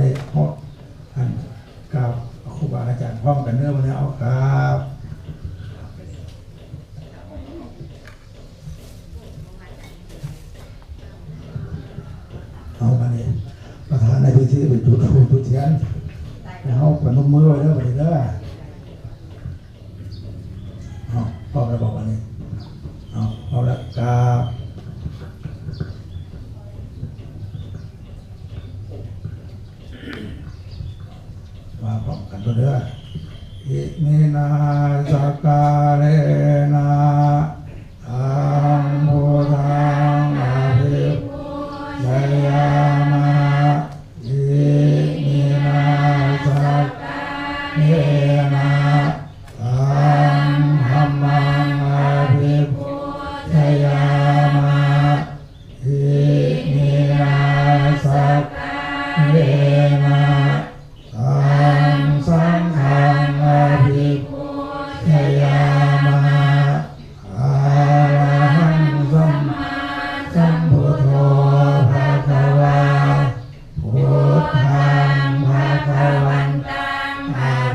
ได้เพราะอันกราบครูบาอาจารย์พร้อมกันเนื้อมันเอากราบเอามาเนี่ยประธานในพิธีเป็นจุดทูปจุดเทียนแล้วเอาปนมมือไว้เด้อไปเด้อเอาพ่อไปบอกวันนี้เอาเอาละกราบ มาพร้อมกันตัวเด้ออิมินาสกาเลนา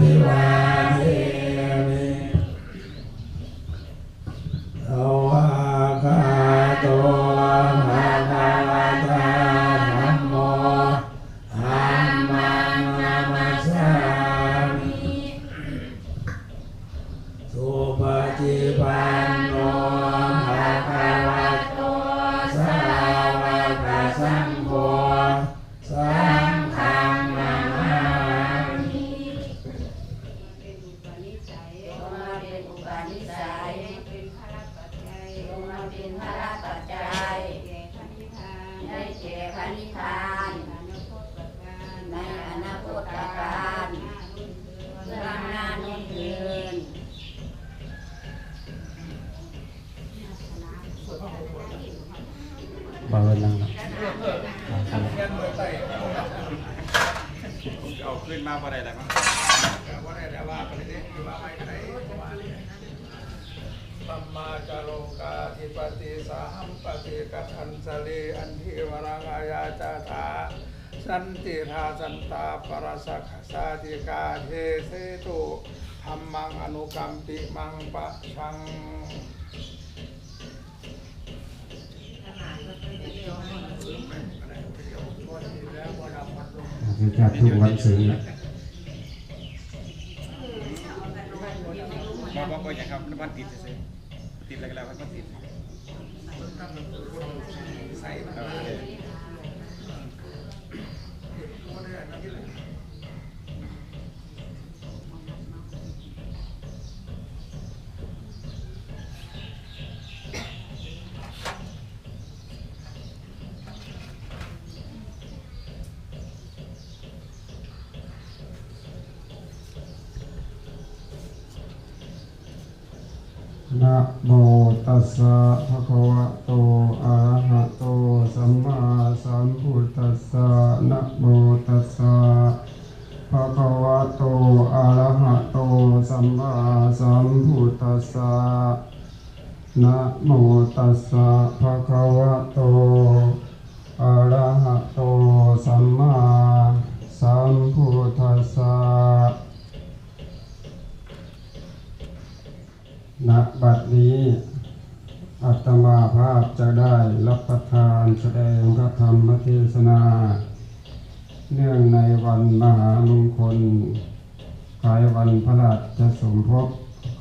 อา บางเวลาครับเอาขึ้นมาพอได้แล้วมั้งสัมมาจาโลกาธิปติสาหัมปติกัทันสลีอันทิวรังอายาจาธาสันติทาสันตาปรสักสาธิกาเทเสตุธรรมังอนุกัมปิมังปะชัง คือจัดทุกวันศีละบอกบอกอย่างครับมันติดเฉยๆติดแล้วก็แล้วมันติดใส่ครับ นะโมตัสสะภะคะวะโตอะระหะโตสัมมาสัมพุทธัสสะนะโมตัสสะภะคะวะโตอะระหะโตสัมมา สัมพุทธัสสะนะโมตัสสะภะคะวะโตอะระหะโตสัมมาสัมพุทธัสสะณบัดนี้อัตมาภาพจะได้รับประทานแสดงพระธรรมเทศนา เนื่องในวันมหามงคลคล้ายวันพระราชสมภพ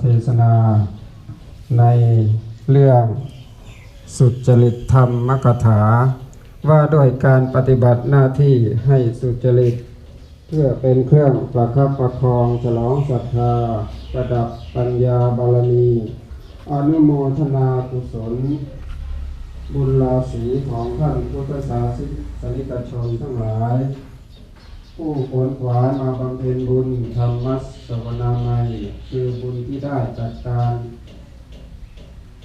เทศนา ในเรื่องสุจริตธรรมมกถา ว่าด้วยการปฏิบัติหน้าที่ให้สุจริต เพื่อเป็นเครื่องประคับประคองฉลองศรัทธา ประดับปัญญาบารมีอนุโมทนากุศล บุญราศีของท่านพุทธศาสนิกชนทั้งหลาย ผู้ขวนขวายมาบำเพ็ญบุญธรรมส สวนามัยคือบุญที่ได้จากการ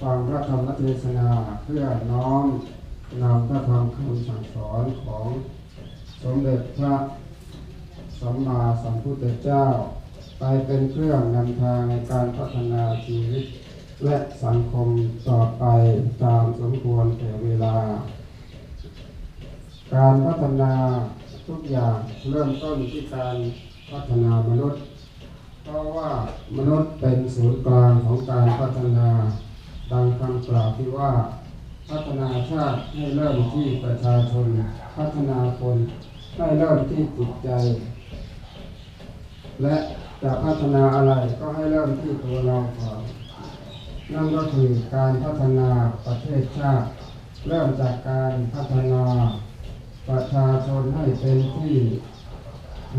ฟังพระธรรมเทศนาเพื่อน้อมนำพระธรรมคำสั่งสอนของสมเด็จพระสัมมาสัมพุทธเจ้า ไปเป็นเครื่องนำทางในการพัฒนาชีวิต และสังคมต่อไปตามสมควรแก่เวลา การพัฒนาทุกอย่างเริ่มต้นที่การพัฒนามนุษย์ เพราะว่ามนุษย์เป็นศูนย์กลางของการพัฒนา ดังคำกล่าวที่ว่า พัฒนาชาติให้เริ่มที่ประชาชน พัฒนาคนให้เริ่มที่จิตใจ และจะพัฒนาอะไรก็ให้เริ่มที่ตัวเราก่อนนั่นก็คือการพัฒนาประเทศชาติ เริ่มจากการพัฒนาประชาชนให้เป็นที่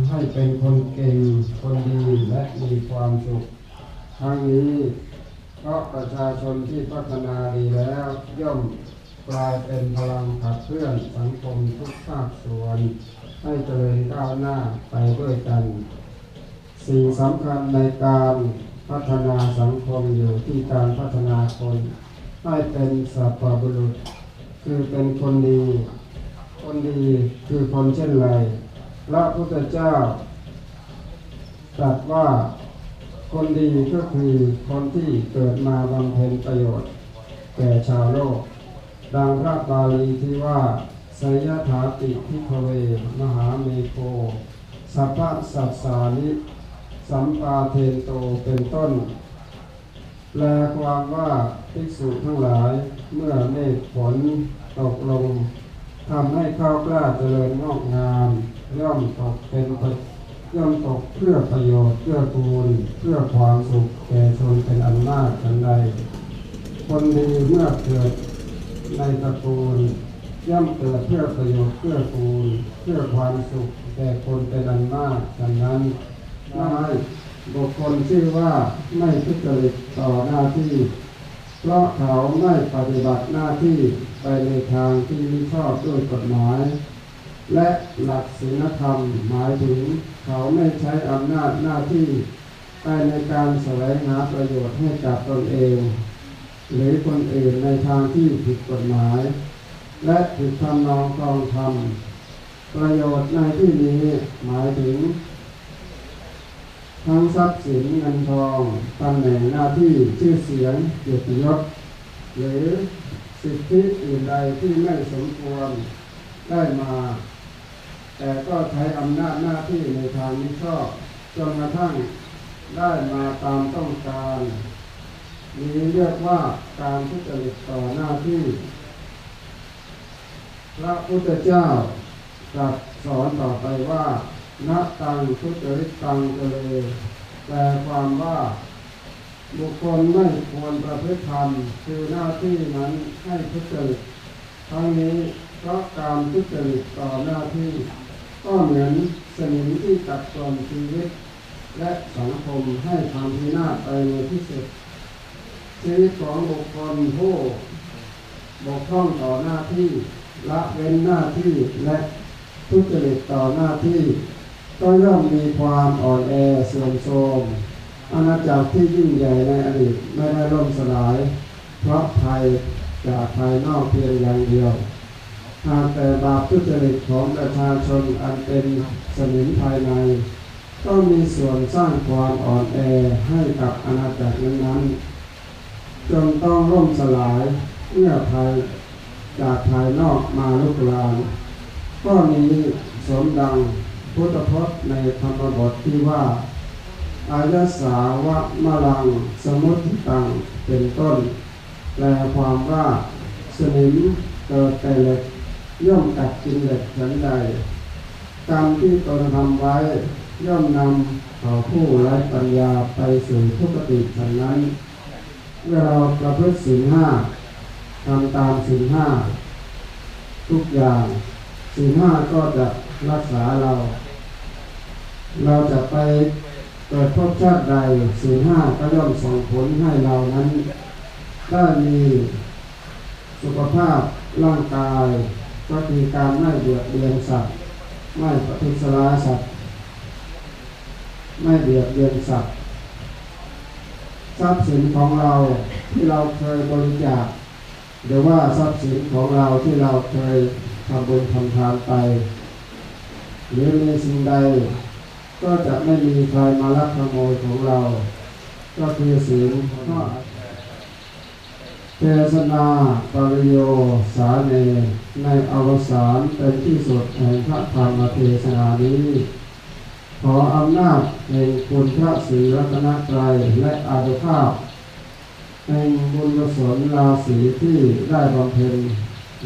ให้เป็นคนเก่ง คนดีและมีความสุข ทั้งนี้เพราะประชาชนที่พัฒนาดีแล้วย่อมกลายเป็นพลังขับเคลื่อนสังคมทุกภาคส่วน ให้เจริญก้าวหน้าไปด้วยกัน สิ่งสำคัญในการพัฒนาสังคมอยู่ที่การพัฒนาคน ให้เป็นสัพพบุรุษ คือเป็นคนดี คนดีคือคนเช่นไร พระพุทธเจ้าตรัสว่าคนดีก็คือคนที่เกิดมาบำเพ็ญประโยชน์ แก่ชาวโลก ดังพระบาลีที่ว่าไสยถาติพิภเว มหาเมโคสัพพะสัสสานิสัมปาเทนโตเป็นต้น แปลความว่าภิกษุทั้งหลายเมื่อเมฆฝนตกลงทำให้ข้าวกล้าเจริญงอกงาม ย่อมตกเป็นปย่อมตกเพื่อประโยชน์เพื่อกูลเพื่อความสุขแก่ชนเป็นอันมากทันใดคนดีเมื่อเกิดในตระกูลย่อมเกิดเพื่อประโยชน์เพื่อกูลเพื่อความสุขแก่คนเป็นอันมากฉะนั้นไม่บุคคลชื่อว่าไม่ทุจริตต่อหน้าที่ เพราะเขาไม่ปฏิบัติหน้าที่ไปในทางที่มิชอบด้วยกฎหมาย และหลักศีลธรรมหมายถึงเขาไม่ใช้อำนาจหน้าที่ไปในการแสวงหาประโยชน์ให้กับตนเอง หรือคนอื่นในทางที่ผิดกฎหมาย และผิดทำนองครองธรรม ประโยชน์ในที่นี้หมายถึง ทั้งทรัพย์สินเงินทองตำแหน่งหน้าที่ชื่อเสียงเกียรติยศหรือสิทธิอื่นใดที่ไม่สมควรได้มา แต่ก็ใช้อำนาจหน้าที่ในทางมิชอบจนกระทั่งได้มาตามต้องการนี้เรียกว่าการทุจริตต่อหน้าที่ พระพุทธเจ้าตรัสสอนต่อไปว่านัตังทุจริตตังเกเลแปลความว่าบุคคลไม่ควรประพฤติธรรมคือหน้าที่นั้นให้ทุจริตทั้งนี้เพราะการทุจริตต่อหน้าที่ ก็เหมือนสนิมที่ตัดกร่อนชีวิต และสังคมให้ทำพินาศไปในที่สุดชีวิตของบุคคลผู้บกพร่องต่อหน้าที่ละเว้นหน้าที่และทุจริตต่อหน้าที่ก็ย่อมมีความอ่อนแอเสื่อมโทรมอาณาจักรที่ยิ่งใหญ่ในอดีตไม่ได้ล่มสลาย เพราะภัยจากภายนอกเพียงอย่างเดียว หากแต่บาปทุจริตของประชาชนอันเป็นสนิมภายใน ก็มีส่วนสร้างความอ่อนแอให้กับอาณาจักรนั้นๆ จนต้องล่มสลายเมื่อภัยจากภายนอกมาลุกลามก็นี้สมดังพุทธพจน์ในธรรมบทที่ว่า อายสาวะมะลังสมุติตังเป็นต้น แปลความว่าสนิมเกิดแต่เหล็ก ย่อมกัดกินเหล็กฉันใดกรรมที่ตนทำไว้ ย่อมนำเขาผู้ไร้ปัญญาไปสู่ทุกขติฉันนั้น เมื่อเราประพฤติศีลห้าทำตามศีลห้า ทุกอย่างศีลห้าก็จะรักษาเรา เราจะไปเกิดภพชาติใดศีลห้าก็ย่อมส่งผลให้เรานั้นได้มีสุขภาพร่างกาย ก็คือการไม่เบียดเบียนสัตว์ ไม่ประทุษร้ายสัตว์ ไม่เบียดเบียนสัตว์ ทรัพย์สินของเราที่เราเคยบริจาคหรือว่าทรัพย์สินของเราที่เราเคยทำบุญทำทานไป หรือมีสิ่งใด ก็จะไม่มีใครมาลักขโมยของเรา ก็คือศีลก็ เทศนาปริโยสาเน ในอวสานเป็นที่สุดแห่งพระธรรมเทศนานี้ ขออำนาจแห่งคุณพระศรีรัตนตรัยและอานุภาพแห่งบุญกุศลราศีที่ได้บำเพ็ญ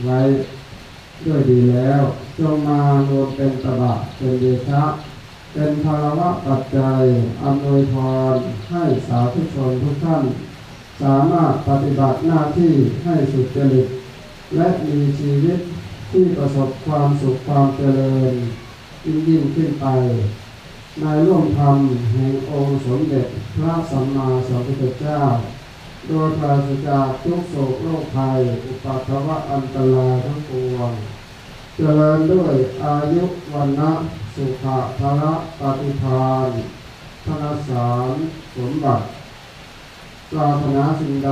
ไว้ด้วยดีแล้ว จงมารวมเป็นตบะเป็นเดชะ เป็นภาระปัจจัยอำนวยพรให้สาธุชนทุกท่าน สามารถปฏิบัติหน้าที่ให้สุจริต และมีชีวิตที่ประสบความสุขความเจริญยิ่งยิ่งขึ้นไป ในร่วมธรรมแห่งองค์สมเด็จพระสัมมาสัมพุทธเจ้า โดยปราศจากทุกโศกโรคภัย อุปัตถวะอันตรายทั้งปวง เจริญด้วยอายุวันนะสุขะภละปฏิภาณธนสารสมบัติ ปรารถนาสิ่งใด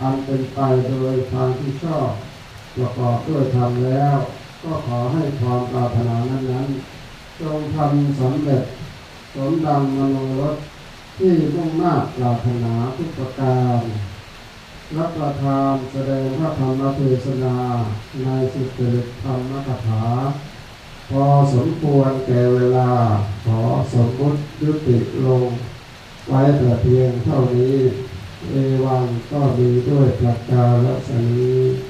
อันเป็นไปโดยทางที่ชอบประกอบด้วยธรรมแล้ว ก็ขอให้ความปรารถนานั้นๆจงทำสำเร็จ สมดังมโนรสที่มุ่งมากปรารถนาทุกประการรับประทานแสดงพระธรรมเทศนาในสุจริธรรมกถา พอสมควรแก่เวลา ขอสมมุติยุติลง ไว้แต่เพียงเท่านี้ เอวังก็มีด้วยประกาศชนี้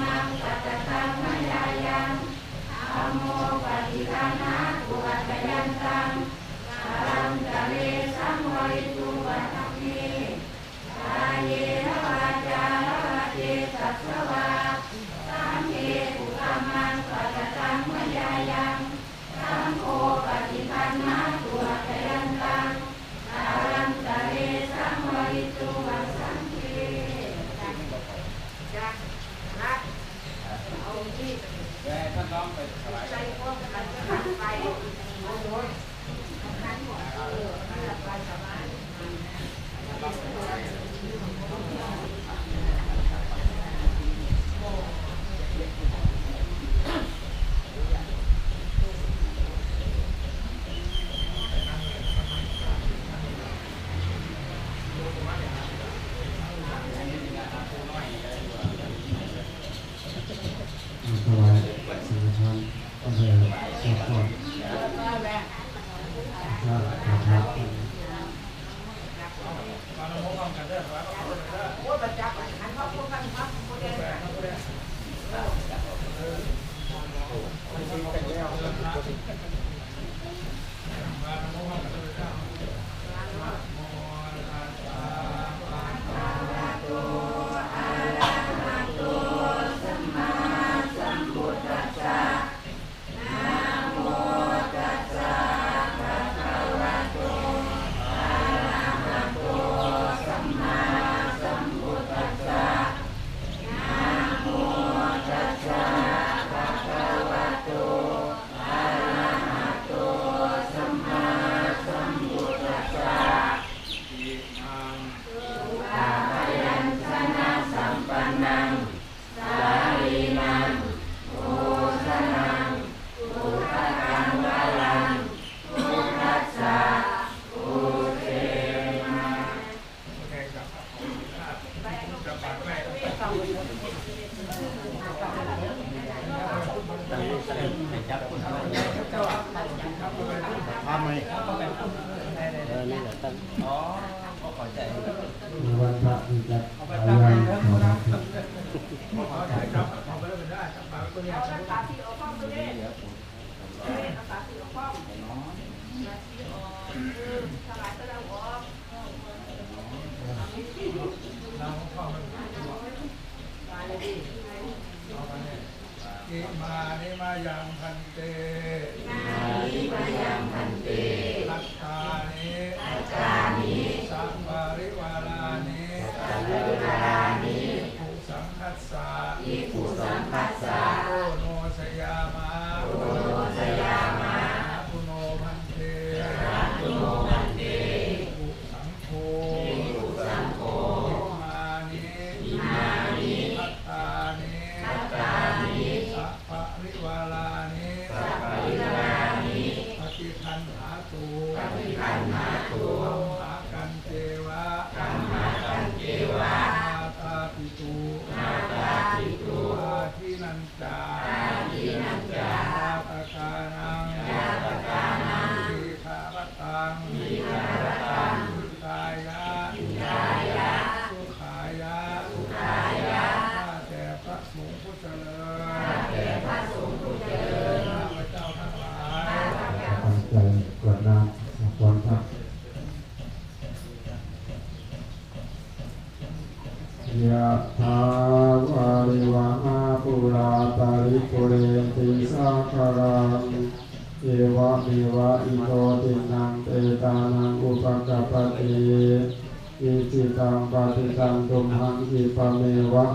มังปัจจัามโมปิทานะกุวัตยันตังธรรมกะเลสังวิตุวัตมีกาเยรวาจารวาเจสัสวาสามเยกุกามัายังระยันตัง support family.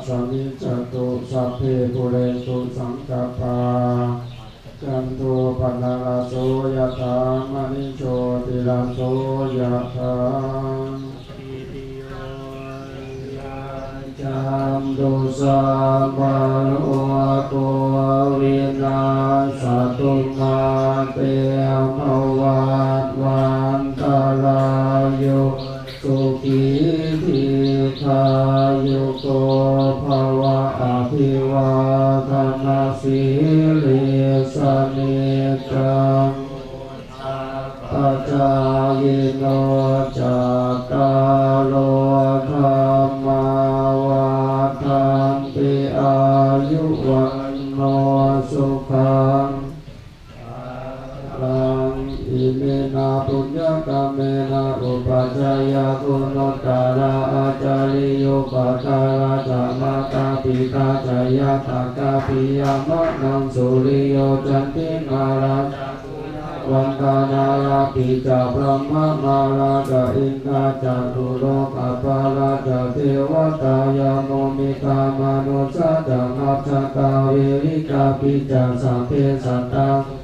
สมิจตุสัพเพปุเรตุสังกปาจันโตปัญลาโสยะถามณิโชติลาโสยะถาจัมดุสาปาโอตุวินาสตตุมาเตภวา จาราสมาตาปิตาจายาตากาปิยามะนังสุริโยจันติมาราวันตานาราปิจาพรหมมาราจาอินทาจารุโลกาปาราจาเทวตายาโมมิตามานุสะจังอัจตาเวริกาปิจาสัพเพสันตัง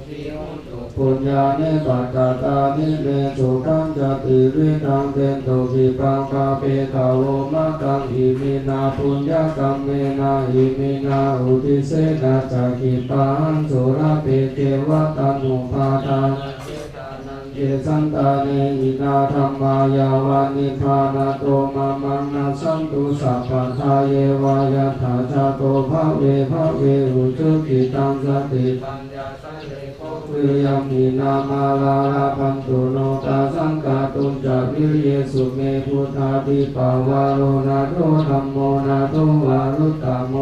ปุญญานิปัตตตานิเมสุขังจติริตังเตนตุขิปังคาเปตาโวมะกังอิมินาปุญญกรรมเมนาอิมินาอุติเสนาจักิปังสุราเปเทวตานุปาทาเยสันตาเนอินาธรรมายาวานิพานาโตมามังนาสันตุสัพพันธาเยวายาถาชาโตภะเวภะเวอุจุกิตังสติปัญ โกวิยามีนามาลาลาพันตุโนตาสังกาตุจาวิริยสุเมพุทธาติปาวาโรนาโตธรรมโมนาโตวารุตตโม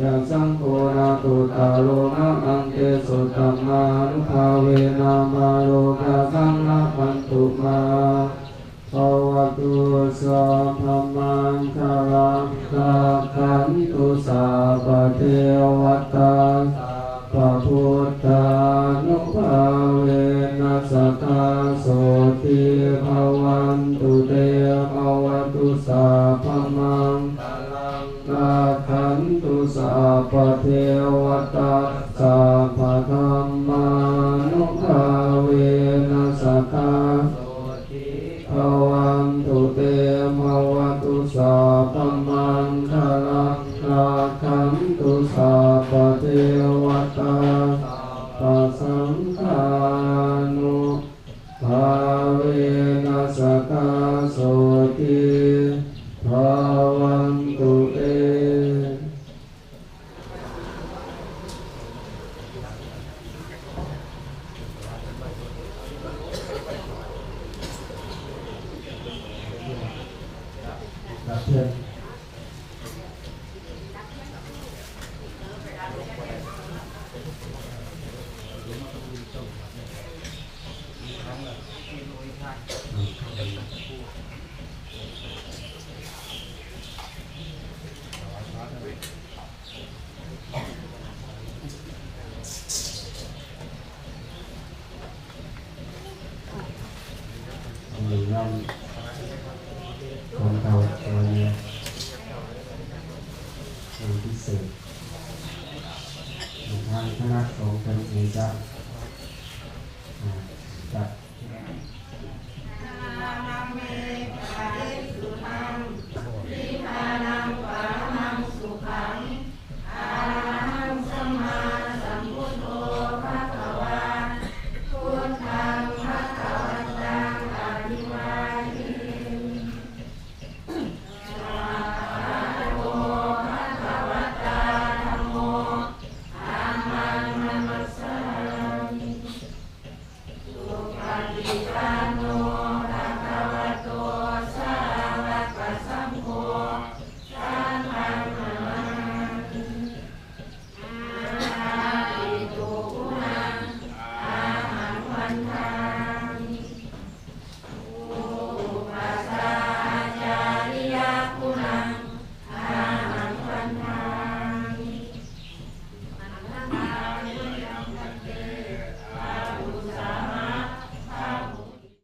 ยาสังโฆนาตุตาโลนะอังเตสุตตมานุภาเวนามาโลกาสังนาพันตุมาภวตุสัพพมังคารังคาขันตุสาปเทวตา ระพุทธานุภาเวนัสตาโสติภาวันตุเตภาวตุสาพมังนาคันตุสาปเทวตาสาพธ ห